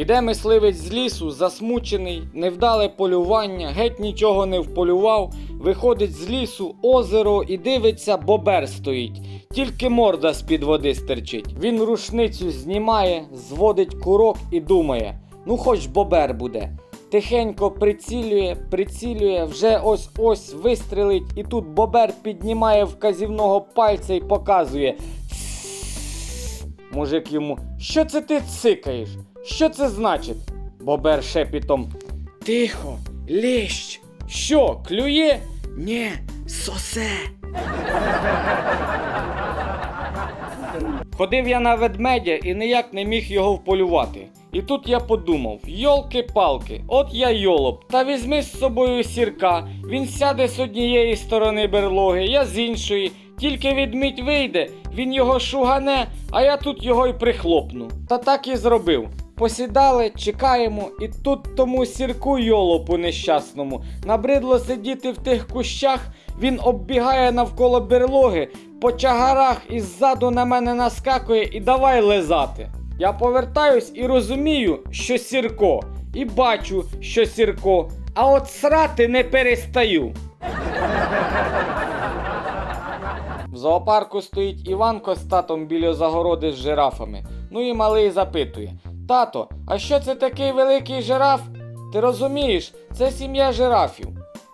Іде мисливець з лісу, засмучений, невдале полювання, геть нічого не вполював. Виходить з лісу, озеро і дивиться, бобер стоїть. Тільки морда з-під води стерчить. Він рушницю знімає, зводить курок і думає: ну хоч бобер буде. Тихенько прицілює, прицілює, вже ось ось вистрелить, і тут бобер піднімає вказівного пальця і показує. Мужик йому, що це ти цикаєш? Що це значить? Бобер шепітом. Тихо, лещ. Що, клює? Нє, сосе. Ходив я на ведмедя і ніяк не міг його вполювати. І тут я подумав: йолки-палки, от я йолоп, та візьми з собою сірка. Він сяде з однієї сторони берлоги, я з іншої. Тільки відмідь вийде, він його шугане, а я тут його й прихлопну. Та так і зробив. Посідали, чекаємо, і тут тому сірку йолопу нещасному. Набридло сидіти в тих кущах, він оббігає навколо берлоги, по чагарах і ззаду на мене наскакує і давай лизати. Я повертаюсь і розумію, що сірко, і бачу, що сірко, а от срати не перестаю. Зоопарку стоїть Іванко з татом біля загороди з жирафами. Ну і малий запитує: Тато, а що це такий великий жираф? Ти розумієш, це сім'я жирафів.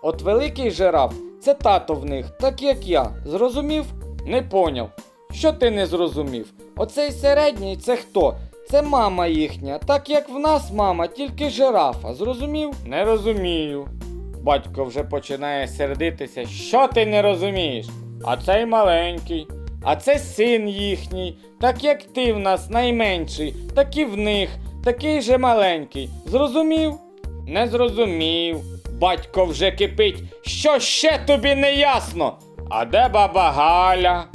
От великий жираф це тато в них, так як я. Зрозумів? Не поняв. Що ти не зрозумів? Оцей середній це хто? Це мама їхня, так як в нас мама, тільки жирафа. Зрозумів? Не розумію. Батько вже починає сердитися. Що ти не розумієш? А цей маленький, а це син їхній, так як ти в нас найменший, так і в них, такий же маленький. Зрозумів? Не зрозумів. Батько вже кипить. Що ще тобі не ясно? А де баба Галя?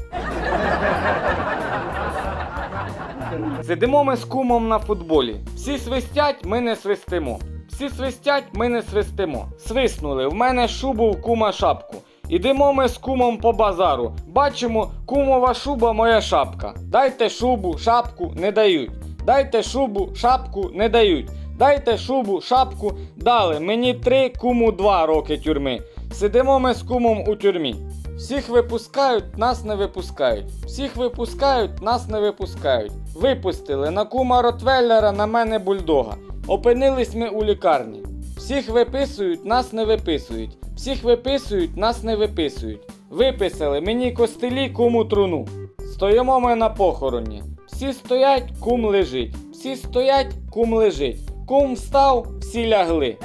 Сидимо ми з кумом на футболі. Всі свистять, ми не свистимо. Всі свистять, ми не свистимо. Свиснули, в мене шубу в кума шапку. Ідемо ми з кумом по базару. Бачимо, кумова шуба моя шапка. Дайте шубу, шапку не дають. Дайте шубу, шапку не дають. Дайте шубу, шапку дали. Мені три, куму два роки тюрми. Сидимо ми з кумом у тюрмі. Всіх випускають, нас не випускають. Всіх випускають, нас не випускають. Випустили на кума Ротвеллера, на мене бульдога. Опинились ми у лікарні. Всіх виписують, нас не виписують. Всіх виписують, нас не виписують. Виписали мені костелі, куму труну. Стоїмо ми на похороні. Всі стоять, кум лежить. Всі стоять, кум лежить. Кум встав, всі лягли.